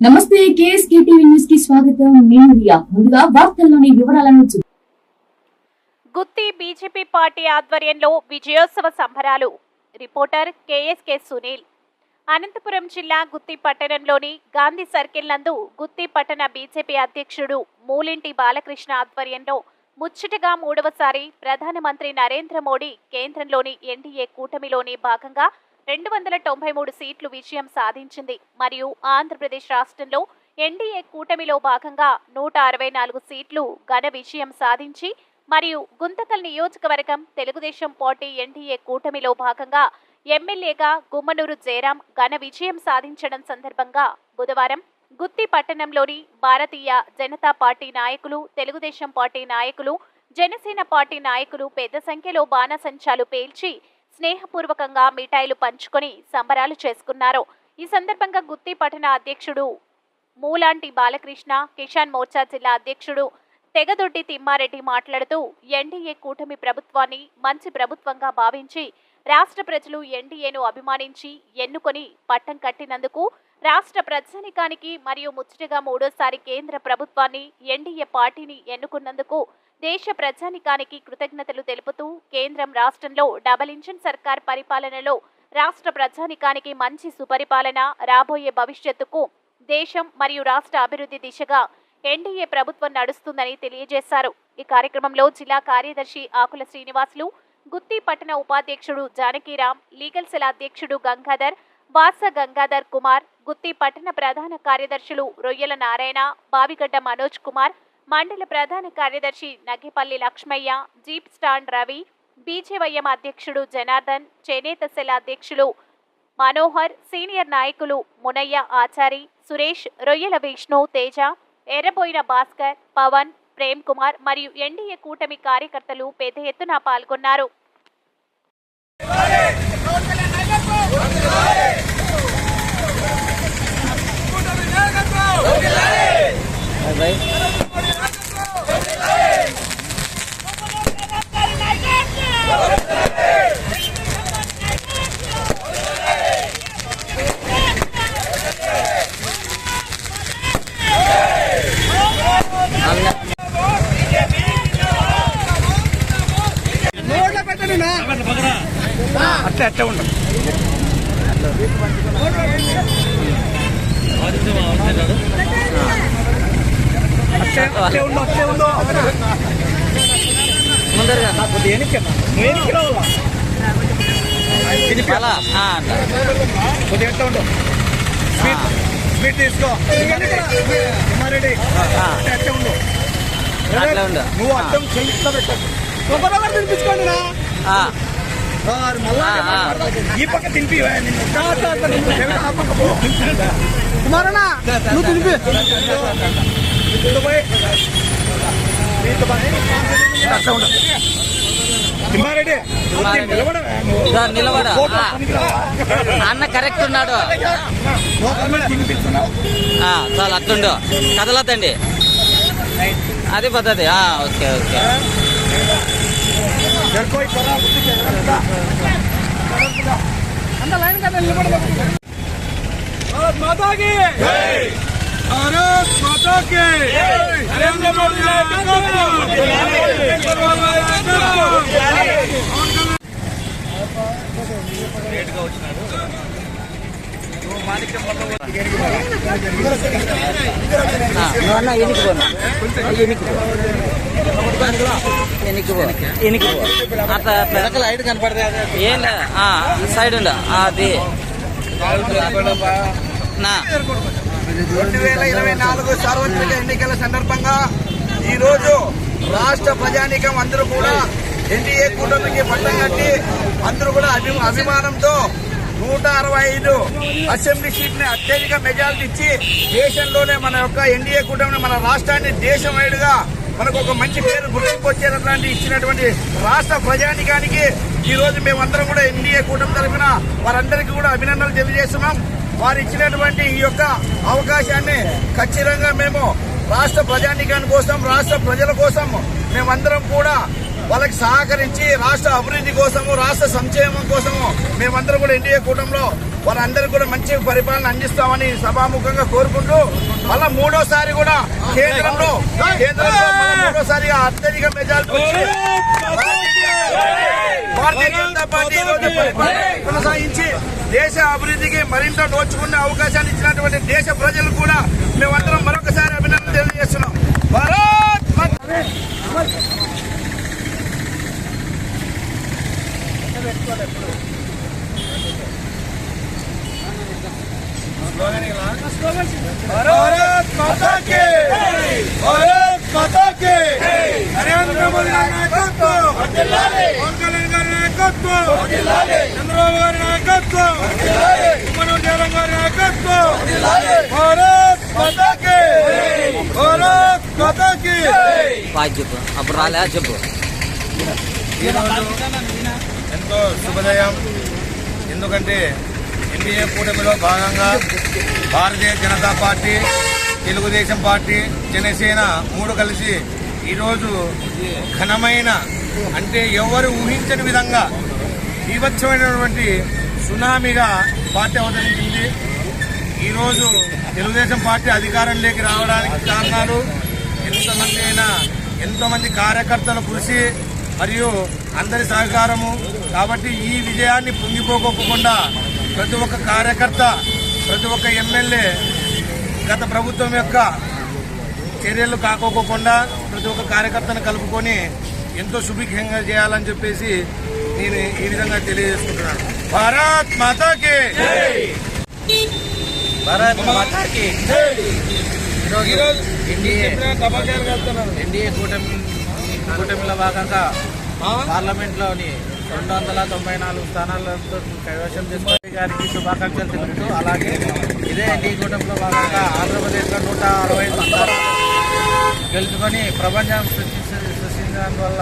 నమస్తే KSK TV న్యూస్కి స్వాగతం. నేను రియా. ముందుగా వార్తల్లోని వివరాలను చూ- గుత్తి బీజేపీ పార్టీ ఆధ్వర్యంలో విజయోత్సవ సంబరాలు. Reporter KSK Sunil. అనంతపురం జిల్లా గుత్తి పట్టణంలోని గాంధీ సర్కిల్ నందు గుత్తి పట్టణ బీజేపీ అధ్యక్షుడు మూలింటి బాలకృష్ణ ఆధ్వర్యంలో ముచ్చటగా మూడవసారి ప్రధానమంత్రి నరేంద్ర మోడీ కేంద్రంలోని ఎన్డీఏ కూటమిలోని భాగంగా రెండు వందల తొంభై మూడు సీట్లు విజయం సాధించింది. మరియు ఆంధ్రప్రదేశ్ రాష్ట్రంలో ఎన్డీఏ కూటమిలో భాగంగా నూట అరవై నాలుగు సీట్లు ఘన విజయం సాధించి మరియు గుంతకల్ నియోజకవర్గం తెలుగుదేశం పార్టీ ఎన్డీఏ కూటమిలో భాగంగా ఎమ్మెల్యేగా గుమ్మనూరు జయరాం ఘన విజయం సాధించడం సందర్భంగా బుధవారం గుత్తి పట్టణంలోని భారతీయ జనతా పార్టీ నాయకులు తెలుగుదేశం పార్టీ నాయకులు జనసేన పార్టీ నాయకులు పెద్ద సంఖ్యలో బాణసంచాలు పేల్చి స్నేహపూర్వకంగా మిఠాయిలు పంచుకొని సంబరాలు చేసుకున్నారు. ఈ సందర్భంగా గుత్తి పట్టణ అధ్యక్షుడు మూలాంటి బాలకృష్ణ కిషాన్ మోర్చా జిల్లా అధ్యక్షుడు తెగదొడ్డి తిమ్మారెడ్డి మాట్లాడుతూ ఎన్డీఏ కూటమి ప్రభుత్వాన్ని మంచి ప్రభుత్వంగా భావించి రాష్ట్ర ప్రజలు ఎన్డీఏను అభిమానించి ఎన్నుకొని పట్టం కట్టినందుకు రాష్ట్ర ప్రజానికానికి మరియు ముచ్చటగా మూడోసారి కేంద్ర ప్రభుత్వాన్ని ఎన్డీఏ పార్టీని ఎన్నుకున్నందుకు దేశ ప్రజానికానికి కృతజ్ఞతలు తెలుపుతూ కేంద్రం రాష్ట్రంలో డబల్ ఇంజిన్ సర్కార్ పరిపాలనలో రాష్ట్ర ప్రజానికానికి మంచి సుపరిపాలన రాబోయే భవిష్యత్తుకు దేశం మరియు రాష్ట్ర అభివృద్ధి దిశగా ఎన్డీఏ ప్రభుత్వం నడుస్తుందని తెలియజేశారు. ఈ కార్యక్రమంలో జిల్లా కార్యదర్శి ఆకుల శ్రీనివాసులు గుత్తి పట్టణ ఉపాధ్యక్షుడు జానకీరామ్ లీగల్ సెల్ అధ్యక్షుడు గంగాధర్ వాస గంగాధర్ కుమార్ గుత్తి పట్టణ ప్రధాన కార్యదర్శులు రొయ్యల నారాయణ బావిగడ్డ మనోజ్ కుమార్ మండల ప్రధాన కార్యదర్శి Nagipalli Lakshmaiah jeep stand Ravi BJYM అధ్యక్షుడు జనార్దన్ చేనేత సెల్ అధ్యక్షులు మనోహర్ సీనియర్ నాయకులు మునయ్య ఆచారి సురేష్ రొయ్యల విష్ణు తేజ ఎర్రబోయిన భాస్కర్ పవన్ ప్రేమ్ కుమార్ మరియు ఎన్డీఏ కూటమి కార్యకర్తలు పెద్ద ఎత్తున పాల్గొన్నారు. అట్లా అట్లా ఉండు అట్లే అట్లే ఉండు అట్లే ఉండు. ముందరగా కొద్దిగా వెనక్కమ్మా నువ్వు వెనక్కి రావాలా అలా. కొద్దిగా ఎట్లా ఉండు. స్వీట్ స్వీట్ తీసుకో. కుమారెడ్డి అట్లా ఉండు. అట్లే ఉండు. నువ్వు అర్థం చెల్లిస్తా తినిపించుకోండి. ఈ పక్క. కుమారనా నువ్వు తినిపి. ఇటు పోయి. ఇటు పోయి. అట్లా ఉండు. తిమ్మారెడ్డి నిలబడు. అన్న కరెక్ట్ ఉన్నాడు చాలా అట్లుండు కదలద్దండి అది పద్ధతి ఆ, ఓకే ఓకే కదా నిలబడదు భారత్ మాతా నరేంద్ర మోడీ లేట్గా వచ్చినాడు ఎనికి పోను ఎనికి ఎనికి లైట్ కనపడతాయి ఏం సైడ్ ఉండ అది నా. రెండు వేల ఇరవై నాలుగు సార్వత్రిక ఎన్నికల సందర్భంగా ఈ రోజు రాష్ట్ర ప్రజానీకం అందరూ కూడా ఎన్డీఏ కూటమికి పట్టం కట్టి అందరూ కూడా అభి అభిమానంతో నూట అరవై ఐదు అసెంబ్లీ సీట్ని అత్యధిక మెజారిటీ ఇచ్చి దేశంలోనే మన యొక్క ఎన్డీఏ కూటమిని మన రాష్ట్రాన్ని దేశం వైడుగా మనకు ఒక మంచి పేరు గుర్తింపు వచ్చేటట్లాంటి ఇచ్చినటువంటి రాష్ట్ర ప్రజానికానికి ఈ రోజు మేమందరం కూడా ఎన్డీఏ కూటమి తరఫున వారందరికీ కూడా అభినందనలు తెలియజేస్తున్నాం. వారు ఇచ్చినటువంటి ఈ యొక్క అవకాశాన్ని ఖచ్చితంగా మేము రాష్ట్ర ప్రజానికాని కోసం రాష్ట్ర ప్రజల కోసం మేమందరం కూడా వాళ్ళకి సహకరించి రాష్ట్ర అభివృద్ధి కోసము రాష్ట్ర సంక్షేమం కోసము మేమందరం కూడా ఎన్డీఏ కూటమిలో వారందరూ కూడా మంచి పరిపాలన అందిస్తామని సభాముఖంగా కోరుకుంటూ మళ్ళా మూడోసారి కూడా కేంద్రంలో కేంద్రంలో మూడోసారిగా అత్యధిక మెజార్టీ భారతీయ జనతా పార్టీ కొనసాగించి దేశ అభివృద్ధికి మరింత నోచుకునే అవకాశాన్ని ఇచ్చినటువంటి దేశ ప్రజలు కూడా మేమందరం మరొకసారి అభినందన తెలియజేస్తున్నాం భారత్ మాతా- భారత్ మాతా కి భారత్ మాతా కి నరేంద్ర మోదీ గారి నాయకత్వం పవన్ కళ్యాణ్ గారి నాయకత్వం. చంద్రబాబు గారి నాయకత్వం. మనోజ్ జగన్ గారి నాయకత్వం. భారత్ భారత్ చెప్పు అప్పుడు రాలే చెప్పు. ఈరోజు ఎంతో శుభదయం. ఎందుకంటే ఎన్డీఏ కూటమిలో భాగంగా భారతీయ జనతా పార్టీ తెలుగుదేశం పార్టీ జనసేన మూడు కలిసి ఈరోజు ఘనమైన అంటే ఎవరు ఊహించని విధంగా బీభత్సమైనటువంటి సునామీగా పార్టీ అవతరించింది. ఈరోజు తెలుగుదేశం పార్టీ అధికారంలోకి రావడానికి కారణాలు ఎంతమంది అయినా ఎంతోమంది కార్యకర్తల కృషి మరియు అందరి సహకారము. కాబట్టి ఈ విజయాన్ని పొంగిపోకోకుండా ప్రతి ఒక్క కార్యకర్త ప్రతి ఒక్క ఎమ్మెల్యే గత ప్రభుత్వం యొక్క చర్యలు కాకోకుండా ప్రతి ఒక్క కార్యకర్తను కలుపుకొని ఎంతో సుభిక్షంగా చేయాలని చెప్పేసి నేను ఈ విధంగా తెలియజేసుకుంటున్నాను. భారత్ మాతాకి భారత్ మాతాకి ఈరోజు ఎన్డీఏ ఎన్డీఏ కూటమి కూటమిలో భాగంగా పార్లమెంట్లోని రెండు వందల తొంభై నాలుగు స్థానాలతో కైవసం చేసుకునే గారికి శుభాకాంక్షలు తెలుపుతూ అలాగే ఇదే ఎన్డీఏ కూటమిలో భాగంగా ఆంధ్రప్రదేశ్లో నూట అరవై స్థానాలు గెలుచుకొని ప్రపంచం సృష్టించ- సృష్టించడం వల్ల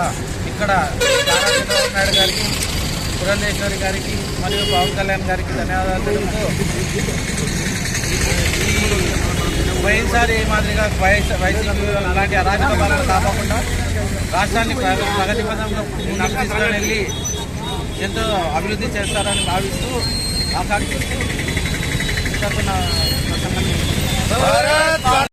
ఇక్కడ నారా చంద్రబాబు నాయుడు గారికి పురంధేశ్వరి గారికి మరియు పవన్ కళ్యాణ్ గారికి ధన్యవాదాలు తెలుపుతూ ఈ పోయినసారి మాదిరిగా వైఎస్ వైసీపీ అలాంటి అరాజక పాలన కాకుండా రాష్ట్రాన్ని ప్రగతి పదంలో ముందుకు తీసుకొని వెళ్ళి ఎంతో అభివృద్ధి చేస్తారని భావిస్తూ ఆకాంక్షిస్తూ తరఫున